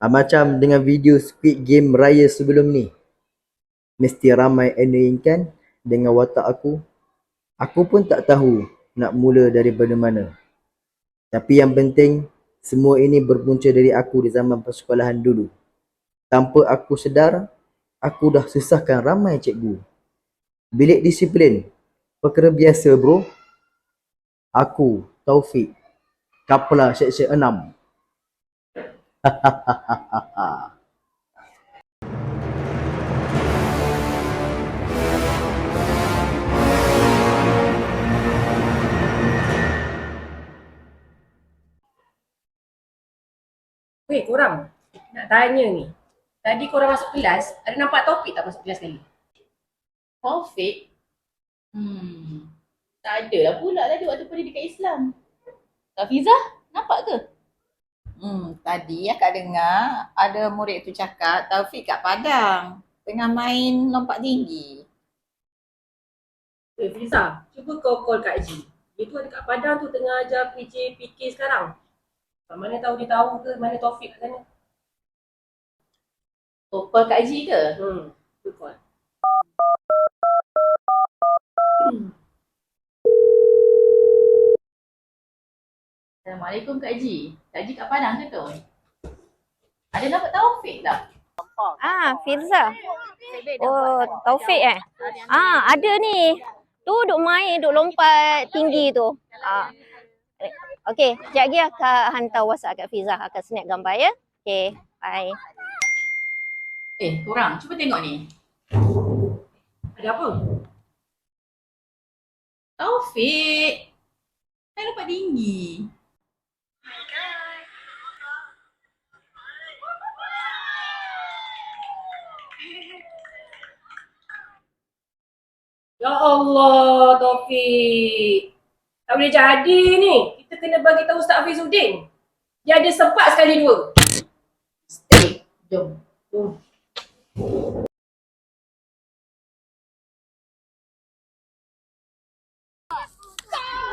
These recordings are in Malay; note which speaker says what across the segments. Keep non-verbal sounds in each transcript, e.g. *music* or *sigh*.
Speaker 1: Ah, macam dengan video Squid Game raya sebelum ni. Mesti ramai annoying kan dengan watak aku. Aku pun tak tahu nak mula daripada mana. Tapi yang penting, semua ini berpunca dari aku di zaman persekolahan dulu. Tanpa aku sedar, aku dah susahkan ramai cikgu. Bilik disiplin, perkara biasa bro. Aku, Taufik, Kapla Seksyen 6. *laughs*
Speaker 2: Weh korang, nak tanya ni. Tadi korang masuk kelas, ada nampak topik tak masuk kelas kali?
Speaker 3: Taufik? Hmm. Tak ada lah pula tadi waktu pendidikan Islam. Kak Fiza, nampak ke? Hmm, tadi akak dengar ada murid tu cakap Taufik kat Padang tengah main lompat tinggi.
Speaker 2: Eh Fiza, cuba kau call Kak Ji. Dia tu ada kat Padang tu tengah ajar PJ PK sekarang. Mana tahu dia tahu ke mana Taufik kat sana?
Speaker 3: Oh, call Kak Haji ke?
Speaker 2: Hmm, tu call.
Speaker 3: Assalamualaikum Kak Haji. Kak Haji kat Padang ke tu? Ada nampak Taufik tak?
Speaker 4: Ah, Firza. Oh, Taufik eh? Ah, ada ni. Tu duk main, duk lompat tinggi tu. Ah. Okey, sekejap lagi akan hantar WhatsApp kat Fiza. Akan snap gambar ya. Okey, bye.
Speaker 3: Eh, korang cuba tengok ni.
Speaker 2: Ada apa?
Speaker 3: Taufik. Main lompat tinggi.
Speaker 2: Ya Allah, Taufik. Tak boleh jadi ni. Kita kena bagi tahu Ustaz Hafizuddin. Dia ada sempat sekali dua.
Speaker 3: Stay. Jom. Jom.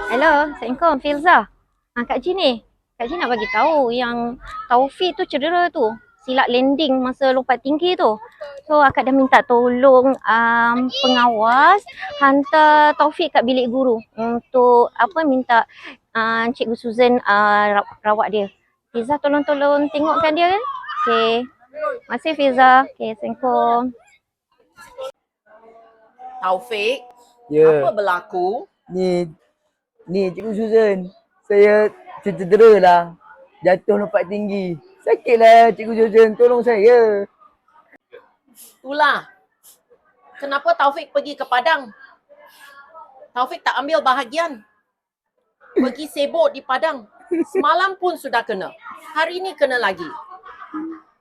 Speaker 4: Hello, Assalamualaikum Firza. Ah, Kak Ji ni. Kak Ji nak bagi tahu yang Taufik tu cedera tu. Silap landing masa lompat tinggi tu. So akak dah minta tolong um, pengawas hantar Taufik kat bilik guru untuk apa minta uh, Cikgu Susan uh, ra- rawat dia. Fiza tolong-tolong tengokkan dia kan? Okay. Masih Fiza. Okay, Assalamualaikum.
Speaker 5: Taufik,
Speaker 1: Ya,
Speaker 5: apa berlaku?
Speaker 1: ni ni Cikgu Susan. Saya cedera lah. Jatuh lompat tinggi. Sakitlah Cikgu Susan, tolong saya.
Speaker 5: Itulah. Kenapa Taufik pergi ke Padang? Taufik tak ambil bahagian. Pergi sibuk di Padang. Semalam pun sudah kena. Hari ini kena lagi.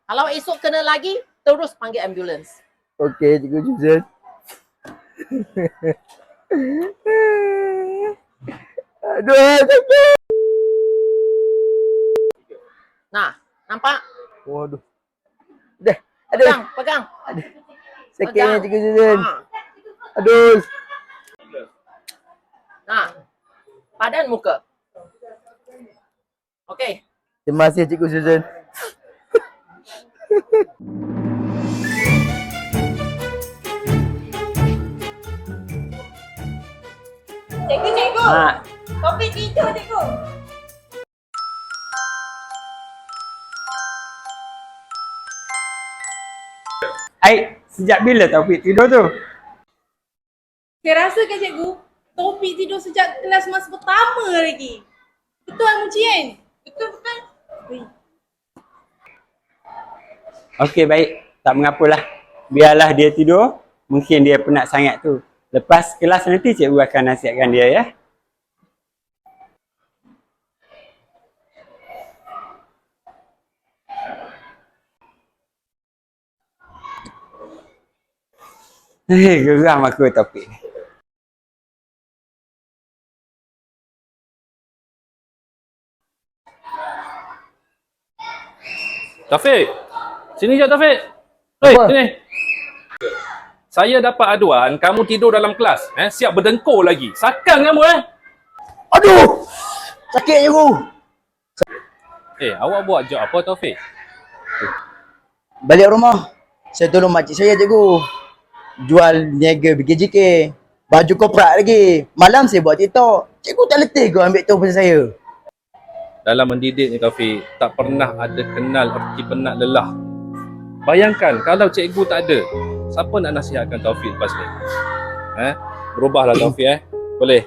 Speaker 5: Kalau esok kena lagi, terus panggil ambulans.
Speaker 1: Okey, Cikgu Susan. Aduh, sakit.
Speaker 5: Nah, nampak?
Speaker 1: Waduh. Aduh.
Speaker 5: Pegang, pegang.
Speaker 1: Sakitnya Cikgu Susan.
Speaker 5: Ha.
Speaker 1: Aduh.
Speaker 5: Nah, padan muka. Okey.
Speaker 1: Terima kasih Cikgu Susan.
Speaker 3: Cikgu, cikgu.
Speaker 1: Ha,
Speaker 3: Taufik tidur, cikgu.
Speaker 6: Aik, sejak bila Taufik tidur tu?
Speaker 7: Saya rasa kan cikgu, Taufik tidur sejak kelas masa pertama lagi. Betul Muci kan? Betul betul. Ui.
Speaker 6: Okey baik, tak mengapalah. Biarlah dia tidur. Mungkin dia penat sangat tu. Lepas kelas nanti cikgu akan nasihatkan dia ya. Geram aku Taufik.
Speaker 8: Taufik. Sini je Taufik. Hei, sini. Saya dapat aduan kamu tidur dalam kelas, eh, siap berdengkur lagi. Sakan kamu eh.
Speaker 1: Aduh. Sakit cikgu.
Speaker 8: Eh, awak buat job apa Taufik?
Speaker 1: Balik rumah, saya tolong makcik saya cikgu. Jual niaga BKJK. Baju koprak lagi. Malam saya buat TikTok. Cikgu tak letih kau ambil tahu pasal saya.
Speaker 8: Dalam mendidik ni Taufik, tak pernah ada kenal erti penat lelah. Bayangkan kalau cikgu tak ada, siapa nak nasihatkan Taufik lepas ni? Eh? Berubahlah Taufik eh. Boleh?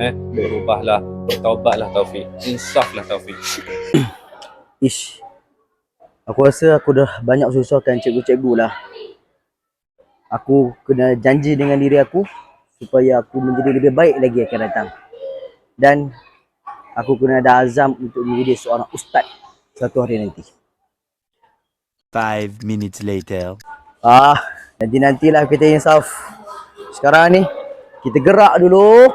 Speaker 8: Eh? Berubahlah. Bertaubatlah Taufik. Insaflah Taufik.
Speaker 1: Ish. Aku rasa aku dah banyak susahkan cikgu-cikgu lah. Aku kena janji dengan diri aku supaya aku menjadi lebih baik lagi akan datang. Dan aku kena ada azam untuk menjadi seorang ustaz satu hari nanti.
Speaker 9: Five minutes later.
Speaker 1: Ah, nanti-nantilah kita insaf. Sekarang ni kita gerak dulu.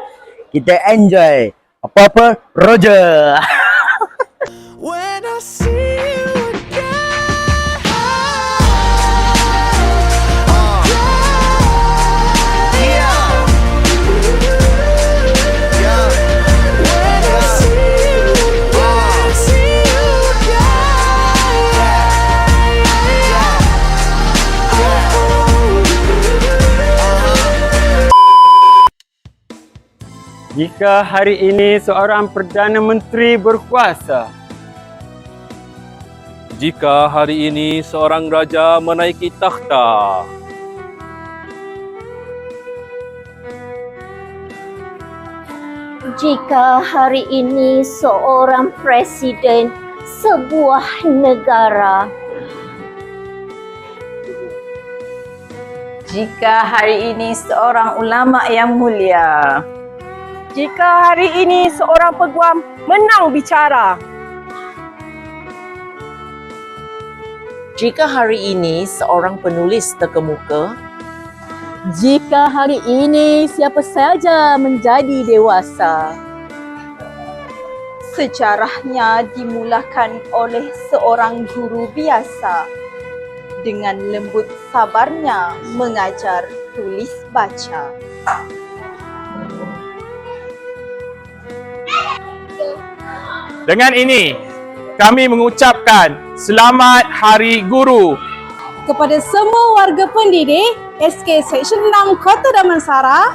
Speaker 1: Kita enjoy. Apa-apa Roger. *laughs*
Speaker 9: When I see
Speaker 6: Jika hari ini seorang Perdana Menteri berkuasa,
Speaker 8: Jika hari ini seorang raja menaiki takhta,
Speaker 4: Jika hari ini seorang presiden sebuah negara
Speaker 3: Jika hari ini seorang ulama yang mulia,
Speaker 2: Jika hari ini seorang peguam menang bicara.
Speaker 5: Jika hari ini seorang penulis terkemuka,
Speaker 7: Jika hari ini siapa saja menjadi dewasa, sejarahnya dimulakan oleh seorang guru biasa dengan lembut sabarnya mengajar tulis baca.
Speaker 10: Dengan ini, kami mengucapkan Selamat Hari Guru.
Speaker 7: Kepada semua warga pendidik SK Seksyen 6 Kota Damansara,